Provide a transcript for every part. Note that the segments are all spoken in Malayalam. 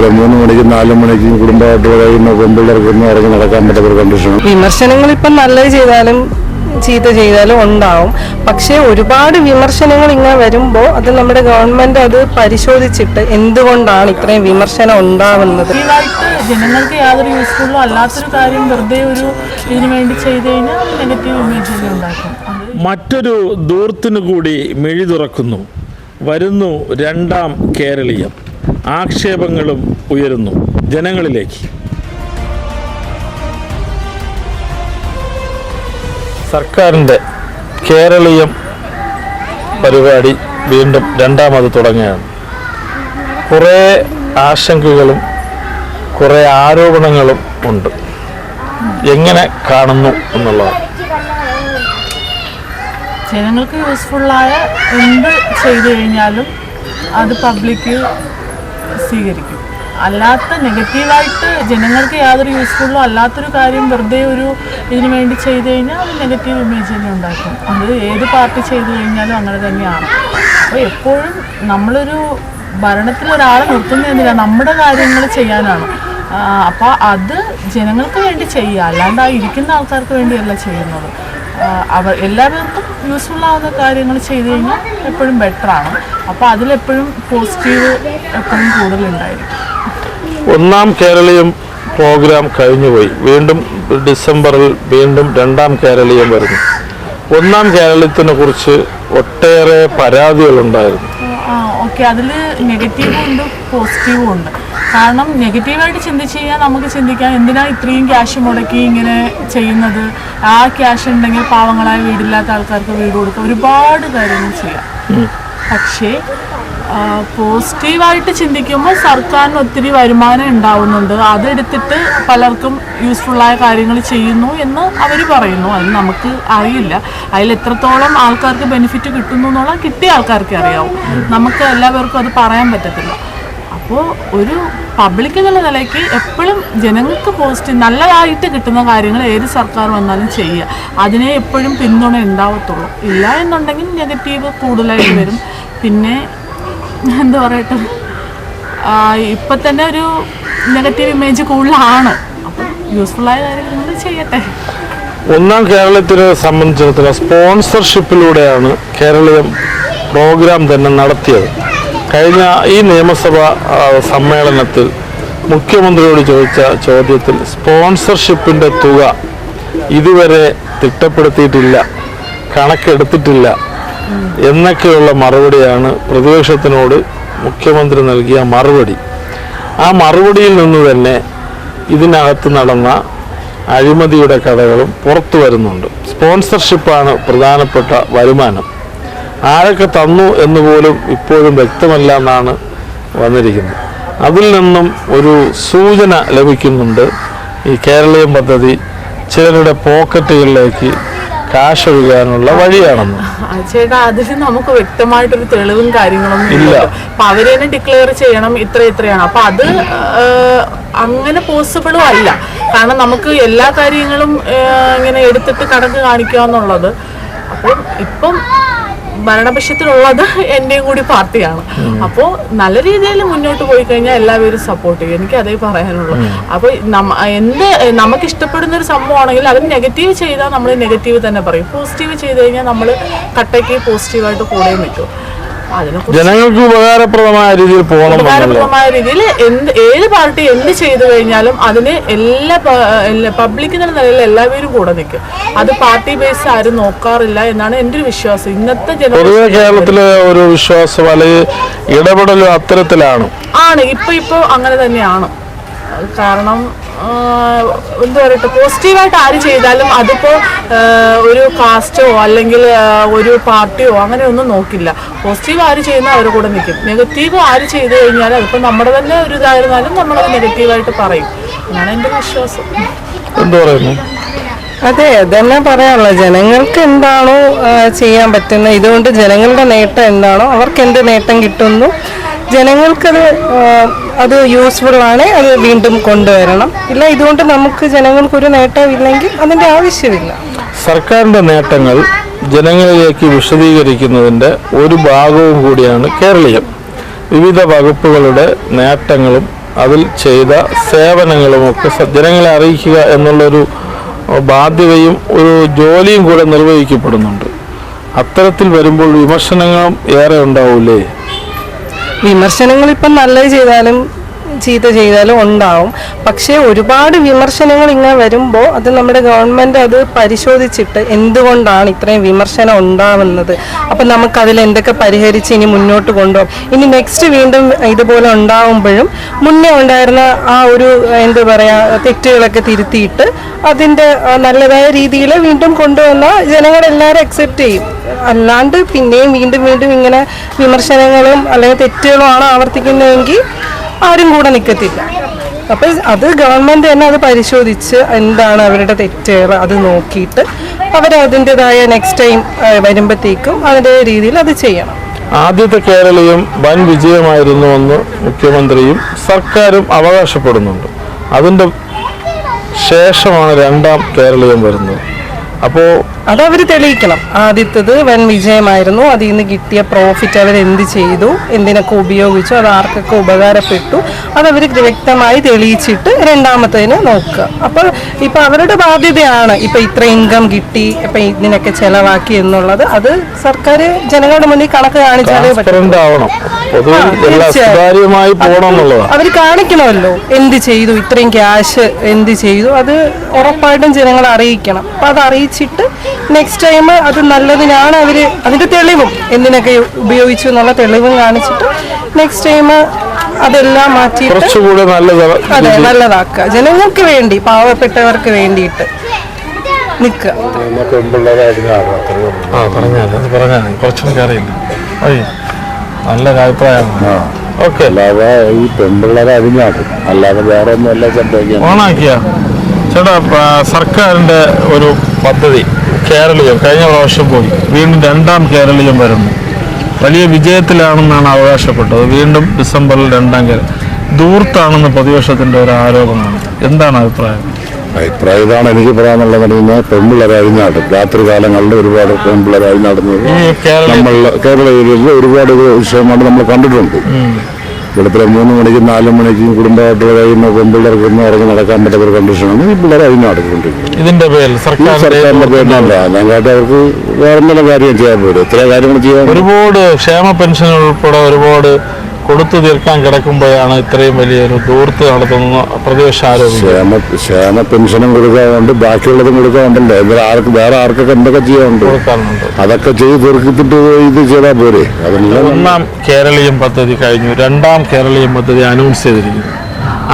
പറ്റത്തില്ല മൂന്ന് മണിക്കും നാല് മണിക്കും കുടുംബമായിട്ട് കഴിയുന്ന പെൺപിള്ളേർക്കൊന്നും ഇറങ്ങി നടക്കാൻ പറ്റാത്തൊരു കണ്ടീഷനാണ് വിമർശനങ്ങൾ ഇപ്പം നല്ലത് ചെയ്താലും ചീത്ത ചെയ്താലും ഉണ്ടാവും. പക്ഷേ ഒരുപാട് വിമർശനങ്ങൾ ഇങ്ങനെ വരുമ്പോൾ അത് നമ്മുടെ ഗവൺമെന്റ് അത് പരിശോധിച്ചിട്ട് എന്തുകൊണ്ടാണ് ഇത്രയും വിമർശനം ഉണ്ടാവുന്നത്? ജനങ്ങൾക്ക് യാതൊരു യൂസ്ഫുള്ളോ അല്ലാത്തൊരു കാര്യം വെറുതെ ഒരു ഇതിനു വേണ്ടി ചെയ്ത് കഴിഞ്ഞാൽ നെഗറ്റീവ് ഇമേജ് ഉണ്ടാക്കും. മറ്റൊരു ദൂർത്തിനു കൂടി മെഴി തുറക്കുന്നു. വരുന്നു രണ്ടാം കേരളീയം. ആക്ഷേപങ്ങളും ഉയരുന്നു ജനങ്ങളിലേക്ക്. സർക്കാരിന്റെ കേരളീയം പരിപാടി വീണ്ടും രണ്ടാമത് തുടങ്ങുകയാണ്. കുറേ ആശങ്കകളും കുറേ ആരോപണങ്ങളും ഉണ്ട്. എങ്ങനെ കാണുന്നു എന്നുള്ളതാണ്. ജനങ്ങൾക്ക് യൂസ്ഫുള്ളായ എന്ത് ചെയ്തു കഴിഞ്ഞാലും അത് പബ്ലിക് സ്വീകരിക്കും. അല്ലാത്ത നെഗറ്റീവായിട്ട് ജനങ്ങൾക്ക് യാതൊരു യൂസ്ഫുള്ളോ അല്ലാത്തൊരു കാര്യം വെറുതെ ഒരു ഇതിനു വേണ്ടി ചെയ്തു കഴിഞ്ഞാൽ അത് നെഗറ്റീവ് ഇമേജ് തന്നെ ഉണ്ടാക്കും. അത് ഏത് പാർട്ടി ചെയ്തു കഴിഞ്ഞാലും അങ്ങനെ തന്നെയാണ്. അപ്പോൾ എപ്പോഴും നമ്മളൊരു ഭരണത്തിൽ ഒരാളെ നിർത്തുന്നതെന്നില്ല നമ്മുടെ കാര്യങ്ങൾ ചെയ്യാനാണ്. അപ്പോൾ അത് ജനങ്ങൾക്ക് വേണ്ടി ചെയ്യുക. അല്ലാണ്ട് ആ ഇരിക്കുന്ന ആൾക്കാർക്ക് വേണ്ടിയല്ല ചെയ്യുന്നത്. അവർ എല്ലാവർക്കും യൂസ്ഫുൾ ആവുന്ന കാര്യങ്ങൾ ചെയ്തു കഴിഞ്ഞാൽ എപ്പോഴും ബെറ്റർ ആണ്. അപ്പോൾ അതിലെപ്പോഴും പോസിറ്റീവ് എപ്പോഴും കൂടുതലുണ്ടായിരിക്കും. ഒന്നാം കേരളീയം പ്രോഗ്രാം കഴിഞ്ഞുപോയി. വീണ്ടും ഡിസംബറിൽ വീണ്ടും രണ്ടാം കേരളീയം വരുന്നു. ഒന്നാം കേരളീയത്തിനെ കുറിച്ച് ഒട്ടേറെ പരാതികളുണ്ടായിരുന്നു. ഓക്കെ. അതിൽ നെഗറ്റീവും ഉണ്ട് പോസിറ്റീവും ഉണ്ട്. കാരണം നെഗറ്റീവായിട്ട് ചിന്തിച്ച് കഴിഞ്ഞാൽ നമുക്ക് ചിന്തിക്കാം എന്തിനാ ഇത്രയും ക്യാഷ് മുടക്കി ഇങ്ങനെ ചെയ്യുന്നത്? ആ ക്യാഷ് ഉണ്ടെങ്കിൽ പാവങ്ങളായ വീടില്ലാത്ത ആൾക്കാർക്ക് വീട് കൊടുക്കുക ഒരുപാട് കാര്യങ്ങൾ ചെയ്യാം. പക്ഷേ പോസിറ്റീവായിട്ട് ചിന്തിക്കുമ്പോൾ സർക്കാരിന് ഒത്തിരി വരുമാനം ഉണ്ടാവുന്നുണ്ട്. അതെടുത്തിട്ട് പലർക്കും യൂസ്ഫുള്ളായ കാര്യങ്ങൾ ചെയ്യുന്നു എന്ന് അവർ പറയുന്നു. അത് നമുക്ക് അറിയില്ല. അതിൽ എത്രത്തോളം ആൾക്കാർക്ക് ബെനിഫിറ്റ് കിട്ടുന്നു എന്നുള്ള കിട്ടിയ ആൾക്കാർക്ക് അറിയാവും. നമുക്ക് എല്ലാവർക്കും അത് പറയാൻ പറ്റത്തില്ല. അപ്പോൾ ഒരു പബ്ലിക് എന്നുള്ള നിലയ്ക്ക് എപ്പോഴും ജനങ്ങൾക്ക് പോസിറ്റീവ് നല്ലതായിട്ട് കിട്ടുന്ന കാര്യങ്ങൾ ഏത് സർക്കാർ വന്നാലും ചെയ്യുക. അതിനെ എപ്പോഴും പിന്തുണ ഉണ്ടാവത്തുള്ളൂ. ഇല്ല എന്നുണ്ടെങ്കിൽ നെഗറ്റീവ് കൂടുതലായിട്ട് വരും. പിന്നെ എന്താ പറയട്ടെ? ഇപ്പം തന്നെ ഒരു നെഗറ്റീവ് ഇമേജ് കൂടുതലാണ്. അപ്പം യൂസ്ഫുള്ളായ കാര്യങ്ങൾ ചെയ്യട്ടെ. ഒന്നാം കേരളത്തിനെ സംബന്ധിച്ചിടത്തോളം സ്പോൺസർഷിപ്പിലൂടെയാണ് കേരളം പ്രോഗ്രാം തന്നെ നടത്തിയത്. കഴിഞ്ഞ ഈ നിയമസഭാ സമ്മേളനത്തിൽ മുഖ്യമന്ത്രിയോട് ചോദിച്ച ചോദ്യത്തിൽ സ്പോൺസർഷിപ്പിന്റെ തുക ഇതുവരെ തിട്ടപ്പെടുത്തിയിട്ടില്ല കണക്കെടുത്തിട്ടില്ല എന്നൊക്കെയുള്ള മറുപടിയാണ് പ്രതിപക്ഷത്തിനോട് മുഖ്യമന്ത്രി നൽകിയ മറുപടി. ആ മറുപടിയിൽ നിന്ന് തന്നെ ഇതിനകത്ത് നടന്ന അഴിമതിയുടെ കഥകളും പുറത്തു വരുന്നുണ്ട്. സ്പോൺസർഷിപ്പാണ് പ്രധാനപ്പെട്ട വരുമാനം. ആരൊക്കെ തന്നു എന്ന് പോലും ഇപ്പോഴും വ്യക്തമല്ല എന്നാണ് വന്നിരിക്കുന്നത്. അതിൽ നിന്നും ഒരു സൂചന ലഭിക്കുന്നുണ്ട്. ഈ കേരളീയം പദ്ധതി ചിലരുടെ പോക്കറ്റുകളിലേക്ക് കാശൊഴുകാനുള്ള വഴിയാണെന്ന്. ആ, ചേട്ടാ അതിന് നമുക്ക് വ്യക്തമായിട്ടൊരു തെളിവും കാര്യങ്ങളൊന്നും ഇല്ല. അപ്പൊ അവർ തന്നെ ഡിക്ലെയർ ചെയ്യണം ഇത്ര ഇത്രയാണ്. അപ്പൊ അത് അങ്ങനെ പോസിബിളും അല്ല. കാരണം നമുക്ക് എല്ലാ കാര്യങ്ങളും ഇങ്ങനെ എടുത്തിട്ട് കണക്ക് കാണിക്കുക എന്നുള്ളത് അപ്പോൾ ഇപ്പം ഭരണപക്ഷത്തിലുള്ളത് എന്റെയും കൂടി പാർട്ടിയാണ്. അപ്പോൾ നല്ല രീതിയിൽ മുന്നോട്ട് പോയി കഴിഞ്ഞാൽ എല്ലാവരും സപ്പോർട്ട് ചെയ്യും. എനിക്ക് അതേ പറയാനുള്ളൂ. അപ്പോൾ നമ്മ എന്ത് നമുക്ക് ഇഷ്ടപ്പെടുന്ന ഒരു സംഭവമാണെങ്കിൽ അത് നെഗറ്റീവ് ചെയ്താൽ നമ്മൾ നെഗറ്റീവ് തന്നെ പറയും. പോസിറ്റീവ് ചെയ്ത് കഴിഞ്ഞാൽ നമ്മൾ കട്ടയ്ക്ക് പോസിറ്റീവായിട്ട് കൂടെ നിൽക്കും. ജനങ്ങൾക്ക് ഉപകാരപ്രദമായ രീതിയിൽ പോകണം ഉപകാരപ്രദമായ രീതിയിൽ എന്ത് ഏത് പാർട്ടി എന്ത് ചെയ്തു കഴിഞ്ഞാലും അതിന് എല്ലാ പബ്ലിക് എന്ന നിലയിൽ എല്ലാവരും കൂടെ നിൽക്കും. അത് പാർട്ടി ബേസ് ആരും നോക്കാറില്ല എന്നാണ് എന്റെ ഒരു വിശ്വാസം. ഇന്നത്തെ പൊതുവെ കേരളത്തിലെ ഒരു വിശ്വാസം അല്ലെങ്കിൽ ഇടപെടലും അത്തരത്തിലാണ്. ആണ്. ഇപ്പൊ ഇപ്പൊ അങ്ങനെ തന്നെയാണ്. കാരണം എന്താ പറയട്ടെ പോസിറ്റീവായിട്ട് ആര് ചെയ്താലും അതിപ്പോ ഒരു കാസ്റ്റോ അല്ലെങ്കിൽ ഒരു പാർട്ടിയോ അങ്ങനെ ഒന്നും നോക്കില്ല. പോസിറ്റീവ് ആര് ചെയ്യുന്ന അവരുടെ കൂടെ നിൽക്കും നെഗറ്റീവ് ആര് ചെയ്തു കഴിഞ്ഞാൽ അതിപ്പോ നമ്മുടെ തന്നെ ഒരു ഇതായിരുന്നാലും നമ്മളത് നെഗറ്റീവായിട്ട് പറയും. എന്നാണ് എന്റെ വിശ്വാസം. എന്താ പറയുന്നു? അതെ അതന്നെ പറയാനുള്ളത്. ജനങ്ങൾക്ക് എന്താണോ ചെയ്യാൻ പറ്റുന്നത് ഇതുകൊണ്ട് ജനങ്ങളുടെ നേട്ടം എന്താണോ അവർക്ക് എന്ത് നേട്ടം കിട്ടുന്നു ജനങ്ങൾക്കത് അത് യൂസ്ഫുൾ ആണ് അത് വീണ്ടും കൊണ്ടുവരണം. ഇല്ല ഇതുകൊണ്ട് നമുക്ക് ജനങ്ങൾക്കൊരു നേട്ടം ഇല്ലെങ്കിൽ അതിന്റെ ആവശ്യമില്ല. സർക്കാരിന്റെ നേട്ടങ്ങൾ ജനങ്ങളിലേക്ക് വിശദീകരിക്കുന്നതിന്റെ ഒരു ഭാഗവും കൂടിയാണ് കേരളീയം. വിവിധ വകുപ്പുകളുടെ നേട്ടങ്ങളും അതിൽ ചെയ്ത സേവനങ്ങളും ഒക്കെ ജനങ്ങളെ അറിയിക്കുക എന്നുള്ളൊരു ബാധ്യതയും ഒരു ജോലിയും കൂടെ നിർവഹിക്കപ്പെടുന്നുണ്ട്. അത്തരത്തിൽ വരുമ്പോൾ വിമർശനങ്ങളും ഏറെ ഉണ്ടാവൂലേ? വിമർശനങ്ങൾ ഇപ്പം നല്ലത് ചെയ്താലും ചീത്ത ചെയ്താലും ഉണ്ടാവും. പക്ഷേ ഒരുപാട് വിമർശനങ്ങൾ ഇങ്ങനെ വരുമ്പോൾ അത് നമ്മുടെ ഗവൺമെന്റ് അത് പരിശോധിച്ചിട്ട് എന്തുകൊണ്ടാണ് ഇത്രയും വിമർശനം ഉണ്ടാവുന്നത്? അപ്പം നമുക്ക് അതിൽ എന്തൊക്കെ പരിഹരിച്ച് ഇനി മുന്നോട്ട് കൊണ്ടുപോകും? ഇനി നെക്സ്റ്റ് വീണ്ടും ഇതുപോലെ ഉണ്ടാവുമ്പോഴും മുന്നേ ഉണ്ടായിരുന്ന ആ ഒരു എന്താ പറയുക തെറ്റുകളൊക്കെ തിരുത്തിയിട്ട് അതിന്റെ നല്ലതായ രീതിയിൽ വീണ്ടും കൊണ്ടുവന്ന ജനങ്ങളെല്ലാവരും അക്സെപ്റ്റ് ചെയ്യും. അല്ലാണ്ട് പിന്നെയും വീണ്ടും വീണ്ടും ഇങ്ങനെ വിമർശനങ്ങളും അല്ലെങ്കിൽ തെറ്റുകളുമാണ് ആവർത്തിക്കുന്നതെങ്കിൽ ആരും കൂടെ നിൽക്കത്തില്ല അപ്പൊ അത് ഗവൺമെന്റ് തന്നെ അത് പരിശോധിച്ച് എന്താണ് അവരുടെ തെറ്റുകൾ അത് നോക്കിയിട്ട് അവർ അതിന്റെതായ നെക്സ്റ്റ് ടൈം വരുമ്പോഴത്തേക്കും അതിന്റെ രീതിയിൽ അത് ചെയ്യണം. ആദ്യത്തെ കേരളീയം വൻ വിജയമായിരുന്നുവെന്ന് മുഖ്യമന്ത്രിയും സർക്കാരും അവകാശപ്പെടുന്നുണ്ട്. അതിന്റെ ശേഷമാണ് രണ്ടാം കേരളീയം വരുന്നത്. അപ്പോൾ അതവർ തെളിയിക്കണം. ആദ്യത്തത് വൻ വിജയമായിരുന്നു. അതിൽ നിന്ന് കിട്ടിയ പ്രോഫിറ്റ് അവർ എന്ത് ചെയ്തു? എന്തിനൊക്കെ ഉപയോഗിച്ചു? അത് ആർക്കൊക്കെ ഉപകാരപ്പെട്ടു? അതവർ വ്യക്തമായി തെളിയിച്ചിട്ട് രണ്ടാമത്തതിന് നോക്കുക. അപ്പോൾ ഇപ്പൊ അവരുടെ ബാധ്യതയാണ്. ഇപ്പൊ ഇത്ര ഇൻകം കിട്ടി ഇപ്പൊ ഇതിനൊക്കെ ചെലവാക്കി എന്നുള്ളത്. അത് സർക്കാർ ജനങ്ങളുടെ മുന്നിൽ കണക്ക് കാണിച്ചാലേ പറ്റൂ അവർ കാണിക്കണമല്ലോ. എന്ത് ചെയ്തു? ഇത്രയും ക്യാഷ് എന്ത് ചെയ്തു? അത് ഉറപ്പായിട്ടും ജനങ്ങളെ അറിയിക്കണം. അപ്പൊ അത് അറിയിച്ചിട്ട് നെക്സ്റ്റ് ടൈം അത് നല്ലതിനാണ് അവർ അതിന്റെ തെളിവും എന്തിനൊക്കെ ഉപയോഗിച്ചു എന്നുള്ള തെളിവും കാണിച്ചിട്ട് നെക്സ്റ്റ് ടൈം അതെല്ലാം മാറ്റി കുറച്ചുകൂടെ നല്ലത് അതെ നല്ലതാക്കുക. ജനങ്ങൾക്ക് വേണ്ടി പാവപ്പെട്ടവർക്ക് വേണ്ടിയിട്ട് നിൽക്കുക. അറിയില്ല നല്ലൊരു അഭിപ്രായമാണ്. ഓക്കെ. അല്ലാതെ ഈ പെൺപിള്ളേരെ അല്ലാതെ വേറെ ഓണാക്കിയ? ചേട്ടാ സർക്കാരിന്റെ ഒരു പദ്ധതി. കേരളീയം. കഴിഞ്ഞ പ്രാവശ്യം പോയി. വീണ്ടും രണ്ടാം കേരളീയം വരുന്നു. വലിയ വിജയത്തിലാണെന്നാണ് അവകാശപ്പെട്ടത്. വീണ്ടും ഡിസംബറിൽ രണ്ടാം കേരളം ദൂർത്താണെന്ന് പ്രതിപക്ഷത്തിന്റെ ഒരു ആരോപണമാണ്. എന്താണ് അഭിപ്രായം? അഭിപ്രായം ഇതാണ് എനിക്ക് പറയാനുള്ളത്. പറഞ്ഞാൽ പെൺപിള്ളേരെ അതിനാണ് രാത്രി കാലങ്ങളിൽ ഒരുപാട് പെൺപിള്ളേരെ അതിനടന്നത് നമ്മൾ കേരള കേരളയിൽ ഒരുപാട് വിഷയമാണ് നമ്മൾ കണ്ടിട്ടുണ്ട്. വെളുപ്പിലെ മൂന്ന് മണിക്കും നാല് മണിക്കും കുടുംബമായിട്ട് കഴിയുന്ന പെൺപിള്ളേർക്ക് ഒന്നും ഇറങ്ങി നടക്കാൻ പറ്റാത്ത ഒരു കണ്ടീഷനാണ് ഈ പിള്ളേർ അതിന് നടക്കുന്നുണ്ട് ഇതിന്റെ പേരിൽ ഈ സർക്കാരിന്റെ പേരിലല്ല അതിനകത്ത് അവർക്ക് വേറെ എന്തെങ്കിലും കാര്യം ചെയ്യാൻ പോലും. ഇത്ര കാര്യങ്ങൾ ചെയ്യാൻ ഒരുപാട് ക്ഷേമ പെൻഷൻ ഉൾപ്പെടെ ഒരുപാട് കൊടുത്തു തീർക്കാൻ കിടക്കുമ്പോഴാണ് ഇത്രയും വലിയൊരു ദൂർത്ത് നടത്തുന്ന പ്രതിപക്ഷ ആരോപിക്കുന്നത് ക്ഷേമ പെൻഷനും കൊടുക്കാറുണ്ട് ബാക്കിയുള്ളതും കൊടുക്കാറുണ്ടല്ലേ? എന്നാൽ ആർക്ക് വേറെ ആർക്കൊക്കെ എന്തൊക്കെ ചെയ്യാറുണ്ട് അതൊക്കെ ചെയ്ത് തീർക്കിട്ട് ഇത് ചെയ്താൽ പോരെ? ഒന്നാം കേരളീയം പദ്ധതി കഴിഞ്ഞു രണ്ടാം കേരളീയം പദ്ധതി അനൗൺസ് ചെയ്തിരിക്കുന്നു.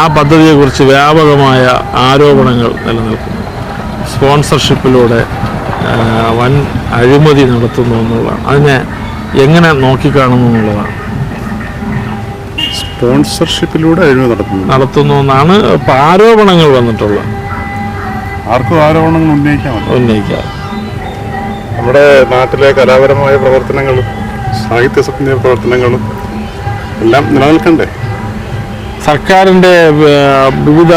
ആ പദ്ധതിയെക്കുറിച്ച് വ്യാപകമായ ആരോപണങ്ങൾ നിലനിൽക്കുന്നു. സ്പോൺസർഷിപ്പിലൂടെ വൻ അഴിമതി നടത്തുന്നു എന്നുള്ളതാണ്. അതിനെ എങ്ങനെ നോക്കിക്കാണുന്നു എന്നുള്ളതാണ്. സ്പോൺസർഷിപ്പിലൂടെ അഴിമതി നടത്തുന്നു നടത്തുന്നു എന്നാണ് ഇപ്പം ആരോപണങ്ങൾ വന്നിട്ടുള്ളത്. ആർക്കും ആരോപണങ്ങൾ ഉന്നയിക്കാം ഉന്നയിക്കാം. നമ്മുടെ നാട്ടിലെ കലാപരമായ പ്രവർത്തനങ്ങളും സാഹിത്യ സംബന്ധിയ പ്രവർത്തനങ്ങളും എല്ലാം നിലനിൽക്കണ്ടേ? സർക്കാരിന്റെ വിവിധ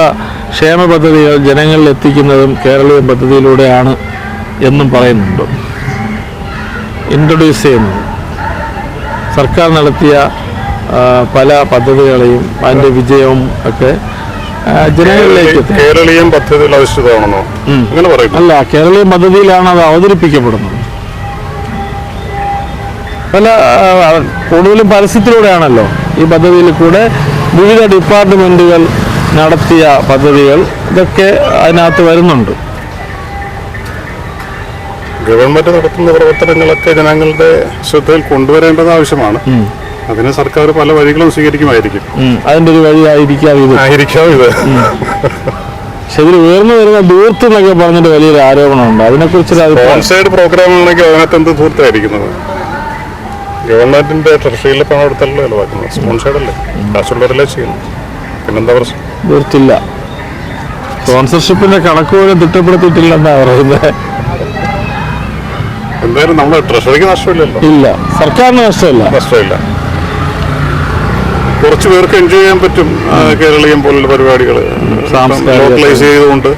ക്ഷേമ പദ്ധതികൾ ജനങ്ങളിൽ എത്തിക്കുന്നതും കേരളീയ പദ്ധതിയിലൂടെയാണ് എന്നും പറയുന്നുണ്ട്. ഇൻട്രൊഡ്യൂസ് ചെയ്യുന്നത് സർക്കാർ നടത്തിയ പല പദ്ധതികളെയും അതിന്റെ വിജയവും ഒക്കെ ജനങ്ങളിലേക്ക് കേരളീയം പദ്ധതിയിൽ അധിഷ്ഠിതമാണെന്നോ? അങ്ങനെ പറയും. അല്ല കേരളീയ പദ്ധതിയിലാണ് അത് അവതരിപ്പിക്കപ്പെടുന്നത്. പല കൂടുതലും പരസ്യത്തിലൂടെയാണല്ലോ ഈ പദ്ധതിയിൽ കൂടെ വിവിധ ഡിപ്പാർട്ട്മെന്റുകൾ നടത്തിയ പദ്ധതികൾ ഇതൊക്കെ അതിനകത്ത് വരുന്നുണ്ട്. ഗവൺമെന്റ് നടത്തുന്ന പ്രവർത്തനങ്ങളൊക്കെ ജനങ്ങളുടെ ശ്രദ്ധയിൽ കൊണ്ടുവരേണ്ടത് ആവശ്യമാണ്. അതിന് സർക്കാർ പല വഴികളും സ്വീകരിക്കുമായിരിക്കും. അതിന്റെ ഒരു വഴിയായിരിക്കാം ഇത്. ആയിരിക്കാം ഇത്. ശരി ഉയർന്നു വരുന്ന ദൂർത്ത് എന്നൊക്കെ പറഞ്ഞിട്ട് വലിയൊരു ആരോപണമുണ്ട്. അതിനെക്കുറിച്ച് അഭിപ്രായം. സ്പോൺസേഡ് പ്രോഗ്രാം ആണെങ്കിൽ അതിനകത്ത് എന്ത് ദൂരത്തായിരിക്കുന്നത് ഗവൺമെന്റിന്റെ ട്രഷറിയിലെ പണം എടുത്തല്ലോ ചെലവാക്കുന്നത്. സ്പോൺസേഡ് അല്ലേ? കാശുള്ളവരല്ലേ ചെയ്യുന്നു പിന്നെന്താ പ്രശ്നം? ദൂർത്തില്ല. സ്പോൺസർഷിപ്പിന്റെ കണക്ക് പോലും തിട്ടപ്പെടുത്തിയിട്ടില്ലെന്നാ പറയുന്നത് എന്തായാലും നമ്മുടെ ട്രഷറിക്ക് നഷ്ടമില്ലല്ലോ. ഇല്ല. സർക്കാരിന് നഷ്ടമില്ല. നഷ്ടമില്ല. കുറച്ച് പേർക്ക് എൻജോയ് ചെയ്യാൻ പറ്റും കേരളീയം പോലുള്ള പരിപാടികൾ ലോക്കലൈസ് ചെയ്തുകൊണ്ട്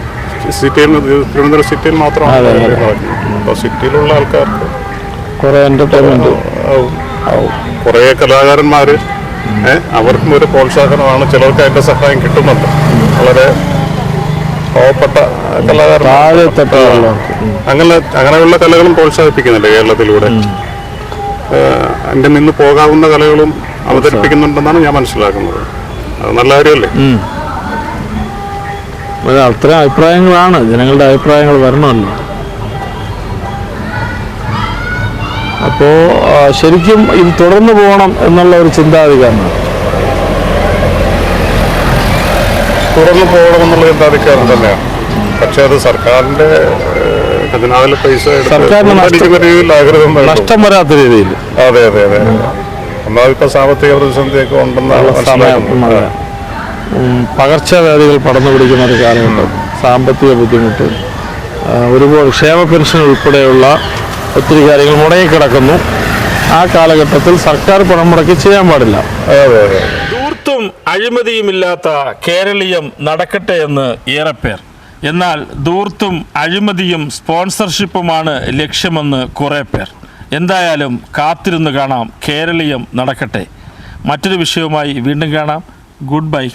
സിറ്റിയിൽ തിരുവനന്തപുരം സിറ്റിയിൽ മാത്രമാണ് അപ്പോൾ സിറ്റിയിലുള്ള ആൾക്കാർക്ക് കുറെ എന്റർടൈൻമെന്റ് കുറേ കലാകാരന്മാർ അവർക്കും ഒരു പ്രോത്സാഹനമാണ്. ചിലർക്ക് അതിന്റെ സഹായം കിട്ടുന്നുണ്ട്. വളരെ പാവപ്പെട്ട കലാകാരന്മാർ. അങ്ങനെ അങ്ങനെയുള്ള കലകളും പ്രോത്സാഹിപ്പിക്കുന്നുണ്ട് കേരളത്തിലൂടെ? എന്റെ നിന്ന് പോകാവുന്ന കലകളും അവതരിപ്പിക്കുന്നുണ്ടെന്നാണ് ഞാൻ മനസ്സിലാക്കുന്നത്. അത് നല്ല കാര്യമല്ലേ? അത്ര അഭിപ്രായങ്ങളാണ്. ജനങ്ങളുടെ അഭിപ്രായങ്ങൾ വരണമല്ലോ. അപ്പോൾ ശരിക്കും ഇത് തുടർന്നു പോകണം എന്നുള്ള ഒരു ചിന്താധികാരമാണ്. പോകണം എന്നുള്ള ചിന്താധികാരം തന്നെയാണ്. പക്ഷെ അത് സർക്കാരിന്റെ ഖജനാവിലെ പൈസ സർക്കാരിന് നഷ്ടം വരാത്ത രീതിയിൽ. അതെ അതെ അതെ. ഒന്നാമത് ഇപ്പൊ സാമ്പത്തിക പ്രതിസന്ധിയൊക്കെ ഉണ്ടെന്നാണ് സമയം മനസ്സിലാക്കുന്നത് പകർച്ചവ്യാധികൾ പടർന്നു പിടിക്കുന്ന ഒരു കാലഘട്ടം. സാമ്പത്തിക ബുദ്ധിമുട്ട്. ഒരുപാട് ക്ഷേമ പെൻഷൻ ഉൾപ്പെടെയുള്ള ഒത്തിരി കാര്യങ്ങൾ മുടങ്ങിക്കിടക്കുന്നു. ആ കാലഘട്ടത്തിൽ സർക്കാർ പണം മുടക്കി ചെയ്യാൻ പാടില്ല. ദൂർത്തും അഴിമതിയുമില്ലാത്ത കേരളീയം നടക്കട്ടെ എന്ന് ഏറെ പേർ എന്നാൽ ദൂർത്തും അഴിമതിയും സ്പോൺസർഷിപ്പുമാണ് ലക്ഷ്യമെന്ന് കുറേ പേർ എന്തായാലും കാത്തിരുന്ന് കാണാം. കേരളീയം നടക്കട്ടെ. മറ്റൊരു വിഷയവുമായി വീണ്ടും കാണാം. Good bye